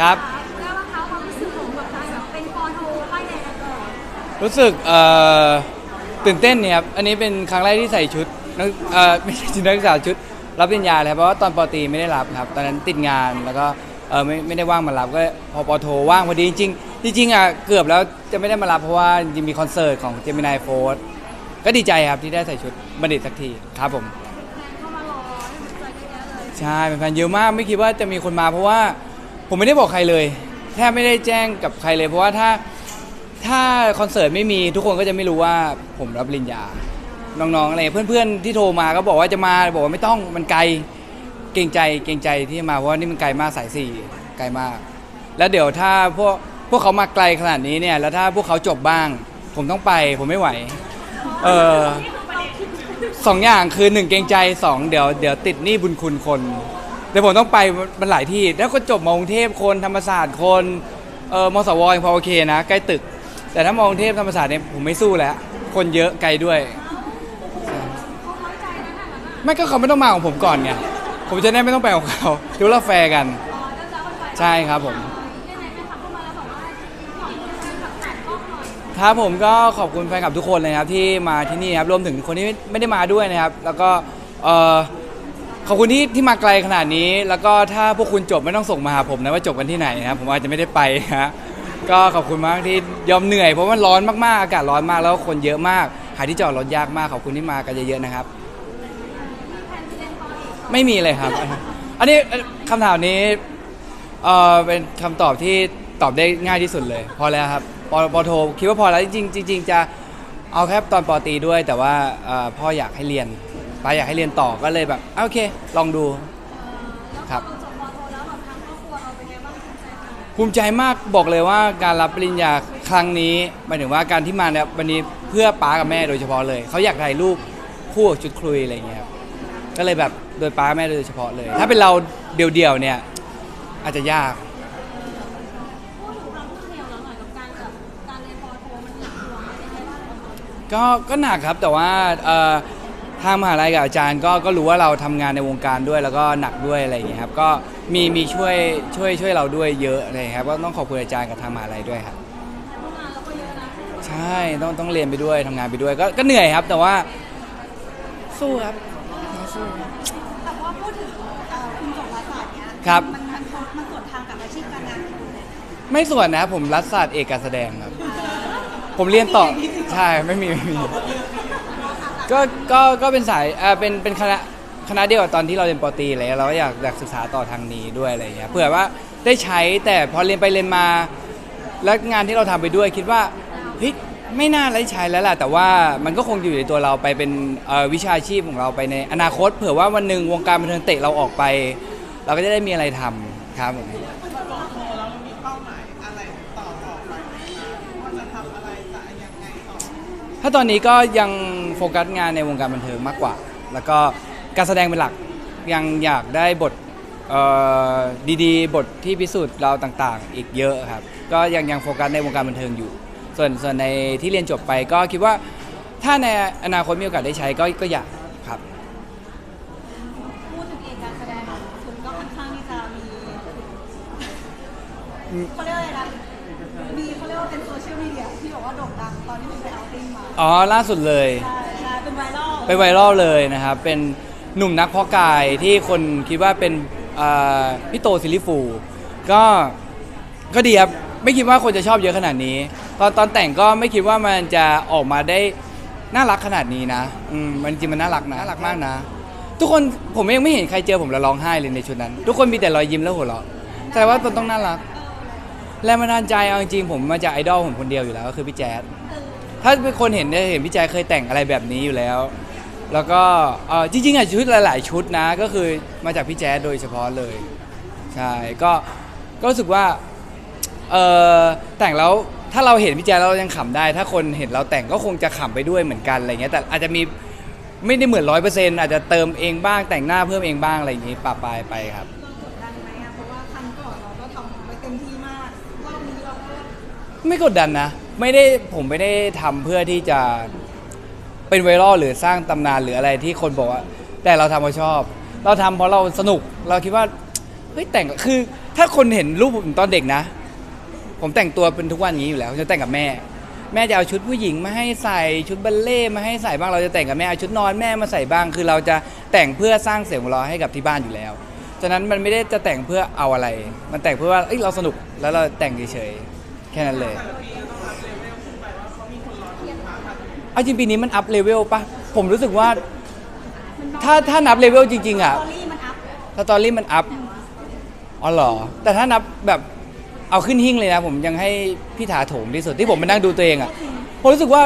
ครับ แล้วว่าเขาความรู้สึกของแบบการแบบเป็นปอโทป้ายแดงก่อนรู้สึกเอ่อตื่นเต้นเนี่ยครับ อันนี้เป็นครั้งแรกที่ใส่ชุดนักเอ่อไม่ใช่ชุดนักศึกษาชุด รับปริญญาเลยครับเพราะว่าตอนปอตรีไม่ได้รับครับ ตอนนั้นติดงานแล้วก็เออไม่ไม่ได้ว่างมารับก็พอปอโทว่างพอดีจริงๆจริงๆอะเกือบแล้วจะไม่ได้มารับเพราะว่าจริงๆมีคอนเสิร์ตของเจมินายโฟร์ก็ดีใจครับที่ได้ใส่ชุดบัณฑิตสักทีครับผม แฟนเข้ามารอให้กำลังใจเยอะๆเลย ใช่แฟนๆเยอะมากไม่คิดว่าจะมีคนมาเพราะว่า ผมไม่ได้บอกใครเลยแทบไม่ได้แจ้งกับใครเลย เพราะว่าถ้าถ้าคอนเสิร์ตไม่มีทุกคนก็จะไม่รู้ว่าผมรับปริญญา น้องๆอะไรเพื่อนๆที่โทรมาก็บอกว่าจะมาบอกว่าไม่ต้องมันไกลเกรงใจเกรงใจที่จะมาเพราะว่านี่มันไกลมากสายสี่ไกลมาก แล้วเดี๋ยวถ้าพวกพวกเขามาไกลขนาดนี้เนี่ยแล้วถ้าพวกเขาจบบ้าง ผมต้องไปผมไม่ไหว เออสองอย่างคือหนึ่งเกรงใจสองเดี๋ยวเดี๋ยวติดหนี้บุญคุณคน เดี๋ยวผมต้องไปมันหลายที่ แล้วก็จบมากรุงเทพคนธรรมศาสตร์คนเออมสวยังพอโอเคนะ ใกล้ตึก แต่ถ้ามากรุงเทพธรรมศาสตร์เนี่ยผมไม่สู้แล้ว คนเยอะไกลด้วยไม่ก็เขาไม่ต้องมาของผมก่อนไงผมจะได้ไม่ต้องไปของเขาถือว่าเราแฟร์กัน ใช่ครับผมยังไงแฟนคลับเข้ายครับผมก็ขอบคุณแฟนคลับทุกคนเลยครับที่มาที่นี่ครับรวมถึงคนที่ไม่ได้มาด้วยนะครับ แล้วก็เออ ขอบคุณที่ที่มาไกลขนาดนี้ แล้วก็ถ้าพวกคุณจบไม่ต้องส่งมาหาผมนะว่าจบกันที่ไหนนะครับผมอาจจะไม่ได้ไปนะฮะก็ขอบคุณมากที่ยอมเหนื่อยเพราะมันร้อนมากๆอากาศร้อนมากแล้วคนเยอะมาก หาที่จอดรถยากมากขอบคุณที่มากันเยอะๆนะครับ ไม่มีเลยครับ อันนี้คำถามนี้เออเป็นคำตอบที่ตอบได้ง่ายที่สุดเลย พอแล้วครับปปโทคิดว่าพอแล้วจริงๆจริงๆจะเอาแค่ตอนปอตีด้วย แต่ว่าเอ่อพ่ออยากให้เรียน ป้าอยากให้เรียนต่อก็เลยแบบอะโอเค ลองดูครับภูมิใจมากบอกเลยว่าการรับปริญญาครั้งนี้หมายถึงว่าการที่มาเนี่ยวันนี้เพื่อป้ากับแม่โดยเฉพาะเลยเขาอยากถ่ายรูปคู่กับชุดคลุยอะไรเงี้ยครับก็เลยแบบโดยป้าแม่โดยเฉพาะเลย ถ้าเป็นเราเดี่ยวๆเนี่ยอาจจะยากพูดถึงควเน่อยอาจจะยากก็ก็หนักครับแต่ว่าเอ่อ ทางมหาลัยกับอาจารย์ก็ก็รู้ว่าเราทำงานในวงการด้วยแล้วก็หนักด้วยอะไรอย่างเงี้ยครับก็มีมีช่วยช่วยช่วยเราด้วยเยอะอะไรอย่างเลยครับก็ต้องขอบคุณอาจารย์กับทางมหาลัยด้วยครับทำงานเราก็เยอะนะใช่ต้องต้องเรียนไปด้วยทำงานไปด้วยก็ก็เหนื่อยครับ แต่ว่าสู้ครับสู้แต่ว่าพูดถึงเอ่อคุณจบรัฐศาสตร์เนี้ยครับมันมันมันสวนทางกับอาชีพการงานของคุณเลยไม่ส่วนนะครับผมรัฐศาสตร์เอกการแสดงครับ ผมเรียนต่อใช่ไม่มีไม่มี ก็ก็ก็เป็นสายเอ่อเป็นเป็นคณะคณะเดียวกับตอนที่เราเรียนปอตรีอะไรเงี้ยเราก็อยากอยากศึกษาต่อทางนี้ด้วยอะไรเงี้ยเผื่อว่าได้ใช้แต่พอเรียนไปเรียนมา แล้วงานที่เราทำไปด้วยคิดว่าเฮ้ยไม่น่าได้ใช้แล้วแหละแต่ว่ามันก็คงอยู่ในตัวเราไปเป็นเอ่อวิชาชีพของเราไปในอนาคต เผื่อว่าวันหนึ่งวงการบันเทิงเตะเราออกไป เราก็จะได้มีอะไรทำครับผม ถ้าตอนนี้ก็ยัง โฟกัสงานในวงการบันเทิงมากกว่า แล้วก็การแสดงเป็นหลักยังอยากได้บทเอ่อดีๆ บทที่พิสูจน์เราต่างๆ อีกเยอะครับ ก็ยังยังโฟกัสในวงการบันเทิงอยู่ ส่วนส่วนในที่เรียนจบไปก็คิดว่าถ้าในอนาคตมีโอกาสได้ใช้ก็ก็อยากครับ พูดถึงเอกการแสดงของคุณก็ค่อนข้างที่จะมีเขาเรียกว่าอะไรนะมีเขาเรียกว่าเป็นโซเชียลมีเดียที่บอกว่าโด่งดังตอนที่คุณไปเอาติ้งมา อ๋อล่าสุดเลย ใช่ใช่ เป็นไวรัลไปไวรัลเลยนะครับ เป็นหนุ่มนักเพาะกายที่คนคิดว่าเป็นอ่าพี่โตซิลิฟูก็ก็ดีครับไม่คิดว่าคนจะชอบเยอะขนาดนี้ ตอนตอนแต่งก็ไม่คิดว่ามันจะออกมาได้น่ารักขนาดนี้นะอืมมันจริงมันน่ารักนะน่ารักมากนะ ทุกคนผมยังไม่เห็นใครเจอผมแล้วร้องไห้เลยในชุดนั้น ทุกคนมีแต่รอยยิ้มและหัวเราะแต่ว่ามันต้องน่ารักแรงบันดาลใจเอาจริงๆผมมาจากไอดอลผมคนเดียวอยู่แล้วก็คือพี่แจ๊ด ถ้าเป็นคนเห็นเนี่ยเห็นพี่แจ๊คเคยแต่งอะไรแบบนี้อยู่แล้ว แล้วก็เอ่อจริงๆอะชุดหลาย ๆ ชุดนะ ก็คือมาจากพี่แจ๊ดโดยเฉพาะเลย ใช่ ก็ก็รู้สึกว่าเออแต่งแล้วถ้าเราเห็นพี่แจ๊ดแล้วเรายังขำได้ ถ้าคนเห็นเราแต่งก็คงจะขำไปด้วยเหมือนกันอะไรเงี้ยแต่อาจจะมีไม่ได้เหมือนร้อยเปอร์เซ็นต์อาจจะเติมเองบ้างแต่งหน้าเพิ่มเองบ้างอะไรอย่างงี้ปะปายไปครับเรากดดันไหมอะเพราะว่าครั้งก่อนเราก็ทำไปเต็มที่มากรอบนี้เราก็ไม่กดดันนะ ไม่ได้ผมไม่ได้ทำเพื่อที่จะเป็นไวรัลหรือสร้างตำนานหรืออะไรที่คนบอกว่า แต่เราทำเพราะชอบ เราทำเพราะเราสนุกเราคิดว่าเฮ้ยแต่งคือ ถ้าคนเห็นรูปผมตอนเด็กนะ ผมแต่งตัวเป็นทุกวันอย่างนี้อยู่แล้วจะแต่งกับแม่ แม่จะเอาชุดผู้หญิงมาให้ใส่ชุดบัลเล่ต์มาให้ใส่บ้างเราจะแต่งกับแม่เอาชุดนอนแม่มาใส่บ้าง คือเราจะแต่งเพื่อสร้างเสียงหัวเราะให้กับที่บ้านอยู่แล้วฉะนั้นมันไม่ได้จะแต่งเพื่อเอาอะไร มันแต่งเพื่อว่าเอ้ยเราสนุกแล้วเราแต่งเฉยๆแค่นั้นเลย เอาจริงปีนี้มันอัพเลเวลปะผมรู้สึกว่า ถ้าถ้านับเลเวลจริงๆสอะตอรี่มันอัพสตอรี่มันอัพอ๋อเหรอ แต่ถ้านับแบบเอาขึ้นหิ้งเลยนะ ผมยังให้พี่ถาโถมที่สุดที่ผมมานั่งดูตัวเองอะ่ะผมรู้สึกว่า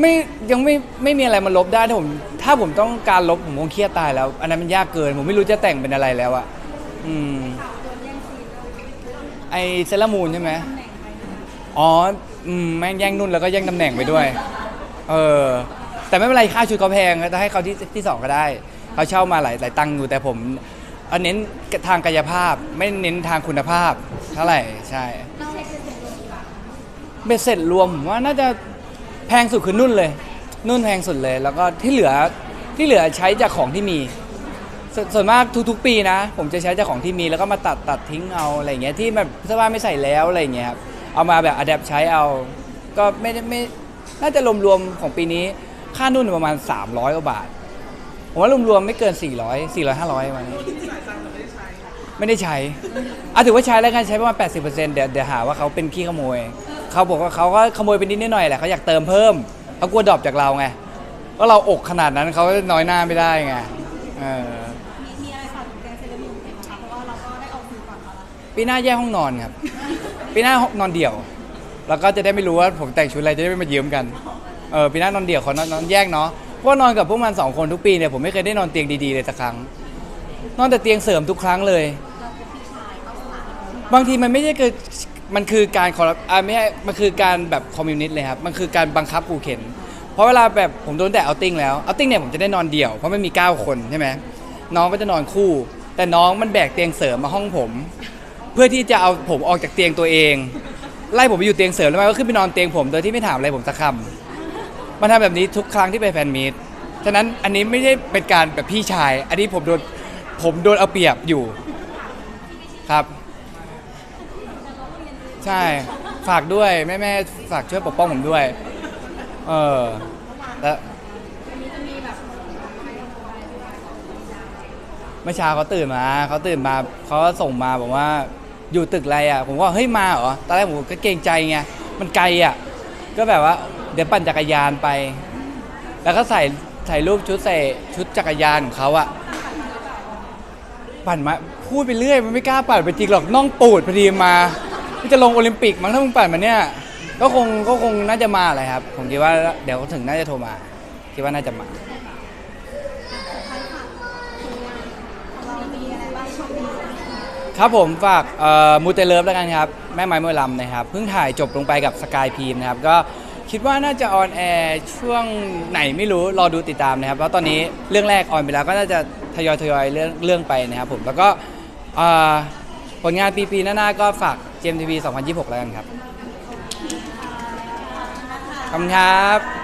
ไม่ยังไม่ไม่มีอะไรมาลบได้ถ้าผม ถ้าผมต้องการลบผมคงเครียดตายแล้ว อันนั้นมันยากเกิน ผมไม่รู้จะแต่งเป็นอะไรแล้วอะ่ะอืมไอเซรามูนใช่ไหมอ๋อ อืม แม่งแย่งนุ่นแล้วก็แย่งตำแหน่งไปด้วย เออ แต่ไม่เป็นไรค่าชุดเขาแพงจะให้เขาที่ที่สองก็ได้เขาเช่ามาหลายหลายตังค์อยู่แต่ผมเอาเน้นทางกายภาพไม่เน้นทางคุณภาพเท่าไหร่ใช่เราเช็คเป็นเสร็จเลยดีกว่าเบ็ดเสร็จรวมผมว่าน่าจะแพงสุดคือนุ่นเลย นุ่นแพงสุดเลย แล้วก็ที่เหลือที่เหลือใช้จากของที่มีสส่วนมากทุกๆปีนะ ผมจะใช้จากของที่มีแล้วก็มาตัดตัดทิ้งเอาอะไรเงี้ยที่แบบเสื้อผ้าไม่ใส่แล้วอะไรเงี้ยครับเอามาแบบอัดแอปใช้เอา ก็ไม่ได้ไม่ น่าจะรวมๆของปีนี้ค่านุ่นประมาณ 300กว่าบาท ผมว่ารวมๆไม่เกิน 400 400 500ประมาณนี้ ไม่ได้ใช้อะถือว่าใช้แล้วกันใช้ประมาณ 80%เดี๋ยวเดี๋ยวหาว่าเขาเป็นขี้ขโมย เขาบอกว่าเขาก็ขโมยไปนิดหน่อยแหละเขาอยากเติมเพิ่มเขากลัวดรอปจากเราไงว่าเราอกขนาดนั้นเขาน้อยหน้าไม่ได้ไงเออมีมีอะไรฝากถึงแกงเซเลบริตี้ไหมคะเพราะว่าเราก็ได้ออกสื่อก่อนเขาแล้วปีหน้าแยกห้องนอนครับ ปีหน้าห้องนอนเดี่ยว แล้วก็จะได้ไม่รู้ว่าผมแต่งชุดอะไรจะได้ไม่มายืมกันเออปีหน้านอนเดี่ยวขอนอนนอนแยกเนาะเพราะว่านอนกับพวกมันสองคนทุกปีเนี่ยผมไม่เคยได้นอนเตียงดีๆเลยสักครั้ง นอนแต่เตียงเสริมทุกครั้งเลย บางทีมันไม่ใช่คือมันคือการคอร์อ่าไม่ใช่มันคือการแบบคอมมิวนิสต์เลยครับมันคือการบังคับขู่เข็น เพราะเวลาแบบผมโดนแต่เอาติ้งแล้วเอาติ้งเนี่ยผมจะได้นอนเดี่ยวเพราะไมันมี 9 คนใช่ไหมน้องก็จะนอนคู่ แต่น้องมันแบกเตียงเสริมมาห้องผม เพื่อที่จะเอาผมออกจากเตียงตัวเอง ไล่ผมไปอยู่เตียงเสริมแล้วมันก็ขึ้นไปนอนเตียงผมโดยที่ไม่ถามอะไรผมสักคำมันทำแบบนี้ทุกครั้งที่ไปแฟนมีตฉะนั้นอันนี้ไม่ได้เป็นการแบบพี่ชาย อันนี้ผมโดนผมโดนเอาเปรียบอยู่ครับ ใช่ฝากด้วยแม่แม่ๆฝากช่วยปกป้องผมด้วย เออแล้วเมื่อเช้าเขาตื่นมาเขาตื่นมาเขาก็ส่งมาบอกว่า อยู่ตึกอะไรอะผมว่าเฮ้ยมาเหรอตอนแรกผมก็เกรงใจไงมันไกลอะก็แบบว่าเดี๋ยวปั่นจักรยานไป แล้วก็ใส่ใส่รูปชุดใส่ชุดจักรยานของเขาอะปั่นมาพูดไปเรื่อยมันไม่กล้าปั่นไปจริงหรอกน่องปูดพอดีมาที่จะลงโอลิมปิกมั้งถ้ามึงปั่นมาเนี่ยก็คงก็คงน่าจะมาแหละครับผมคิดว่าเดี๋ยวถึงน่าจะโทรมาคิดว่าน่าจะมามีอะไรบ้างช่วงนี้ ครับผมฝากมูเตเลิฟแล้วกันครับ แม่ไม้มวยลำนะครับ เพิ่งถ่ายจบลงไปกับสกายพีมนะครับ ก็คิดว่าน่าจะออนแอร์ช่วงไหนไม่รู้ รอดูติดตามนะครับ เพราะตอนนี้เรื่องแรกออนไปแล้วก็น่าจะทยอยทยอยเรื่องเรื่องไปนะครับผม แล้วก็ผลงานปีปีหน้าๆก็ฝาก GMTV 2026 แล้วกันครับขอบคุณครับ